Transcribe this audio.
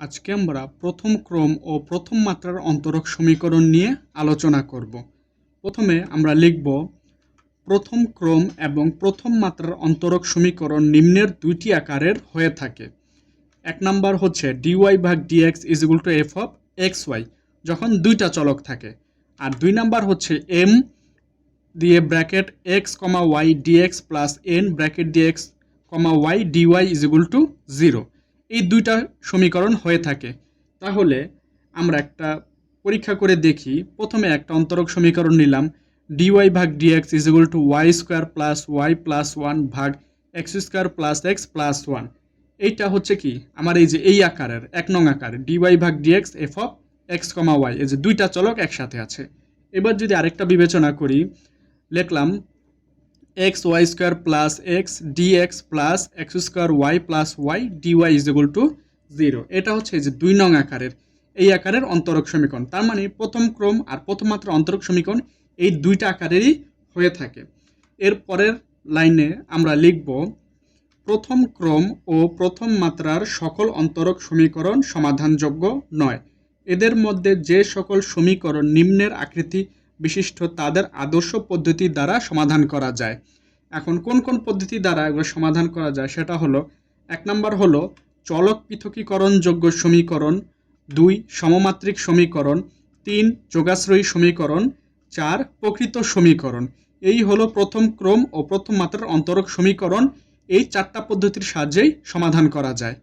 আজকে আমরা প্রথম ক্রম ও প্রথম মাত্রার অন্তরক সমীকরণ নিয়ে আলোচনা করব। প্রথমে আমরা লিখব, প্রথম ক্রম এবং প্রথম মাত্রার অন্তরক সমীকরণ নিম্নের দুইটি আকারের হয়ে থাকে। এক নাম্বার হচ্ছে ডিওয়াই ভাগ d x is equal to f of x y যখন দুইটা চলক থাকে। আর দুই নাম্বার হচ্ছে এম দিয়ে bracket x comma y d x plus n bracket d x comma y d y is equal to zero এই দুইটা সমীকরণ হয়ে থাকে। তাহলে আমরা একটা পরীক্ষা করে দেখি। প্রথমে একটা অন্তরক সমীকরণ নিলাম। ডিওয়াই ভাগ d x is equal to y square plus y plus one ভাগ x square plus x plus one এইটা হচ্ছে কি? আমার এই যে এই আকারের, এক নং আকার ডিওয়াই ভাগ d x f of x comma y এই যে দুইটা চলক একসাথে আছে। এবার যদি আরেকটা বিবেচনা করি, লিখলাম x y square plus x d x plus x square y plus y d y is equal to zero এটা হচ্ছে যে দুই নং আকারের, এই আকারের অন্তরক সমীকরণ। তার মানে প্রথম ক্রম আর প্রথম মাত্রা অন্তরক সমীকরণ এই দুইটা আকারেরই হয়ে থাকে। এর পরের লাইনে আমরা লিখব, প্রথম ক্রম ও প্রথম মাত্রার সকল অন্তরক সমীকরণ সমাধানযোগ্য নয়। এদের মধ্যে যে সকল সমীকরণ নিম্নের আকৃতি বিশিষ্ট তাদের আদর্শ পদ্ধতি দ্বারা সমাধান করা যায়। এখন কোন কোন পদ্ধতি দ্বারা এগুলো সমাধান করা যায় সেটা হলো, এক নম্বর হলো চলক পৃথকীকরণযোগ্য সমীকরণ, দুই সমমাত্রিক সমীকরণ, তিন যোগাশ্রয়ী সমীকরণ, চার প্রকৃত সমীকরণ। এই হলো প্রথম ক্রম ও প্রথম মাত্রার অন্তরক সমীকরণ। এই চারটা পদ্ধতির সাহায্যেই সমাধান করা যায়।